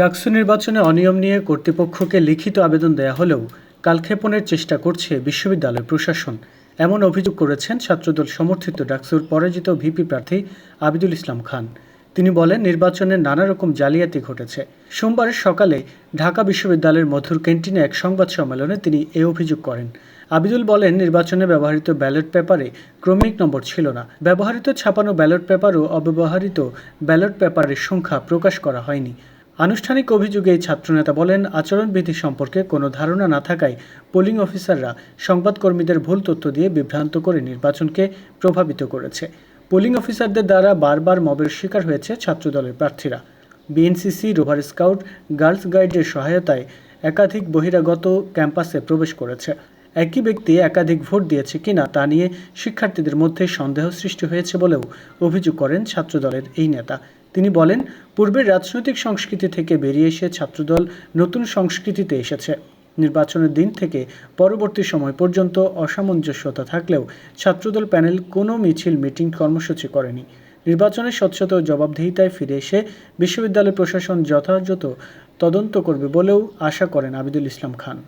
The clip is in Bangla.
ডাকসু নির্বাচনে অনিয়ম নিয়ে কর্তৃপক্ষকে লিখিত আবেদন দেয়া হলেও কালক্ষেপণের চেষ্টা করছে বিশ্ববিদ্যালয় প্রশাসন। এমন অভিযোগ করেছেন ছাত্রদল সমর্থিত ডাকসুর পরাজিত ভিপি প্রার্থী আবিদুল ইসলাম খান। তিনি বলেন, নির্বাচনে নানা রকম জালিয়াতি ঘটেছে। সোমবার সকালে ঢাকা বিশ্ববিদ্যালয়ের মধুর ক্যান্টিনে এক সংবাদ সম্মেলনে তিনি এ অভিযোগ করেন। আবিদুল বলেন, নির্বাচনে ব্যবহৃত ব্যালট পেপারে ক্রমিক নম্বর ছিল না। ব্যবহৃত ছাপানো ব্যালট পেপার ও অব্যবহৃত ব্যালট পেপারের সংখ্যা প্রকাশ করা হয়নি। আনুষ্ঠানিক অভিযোগে ছাত্রনেতা বলেন, আচরণবিধি সম্পর্কে কোনো ধারণা না থাকায় পোলিং অফিসাররা সংবাদকর্মীদের ভুল তথ্য দিয়ে বিভ্রান্ত করে নির্বাচনকে প্রভাবিত করেছে। পোলিং অফিসারদের দ্বারা বারবার মবের শিকার হয়েছে ছাত্রদলের প্রার্থীরা। বিএনসিসি, রোভার স্কাউট, গার্লস গাইডের সহায়তায় একাধিক বহিরাগত ক্যাম্পাসে প্রবেশ করেছে। একই ব্যক্তি একাধিক ভোট দিয়েছে কিনা তা নিয়ে শিক্ষার্থীদের মধ্যে সন্দেহ সৃষ্টি হয়েছে বলেও অভিযোগ করেন ছাত্রদলের এই নেতা। তিনি বলেন, পূর্বের রাজনৈতিক সংস্কৃতি থেকে বেরিয়ে এসে ছাত্রদল নতুন সংস্কৃতিতে এসেছে। নির্বাচনের দিন থেকে পরবর্তী সময় পর্যন্ত অসামঞ্জস্যতা থাকলেও ছাত্রদল প্যানেল কোনো মিছিল, মিটিং, কর্মসূচি করেনি। নির্বাচনের স্বচ্ছতা ও জবাবদিহিতায় ফিরে এসে বিশ্ববিদ্যালয় প্রশাসন যথাযথ তদন্ত করবে বলেও আশা করেন আবিদুল ইসলাম খান।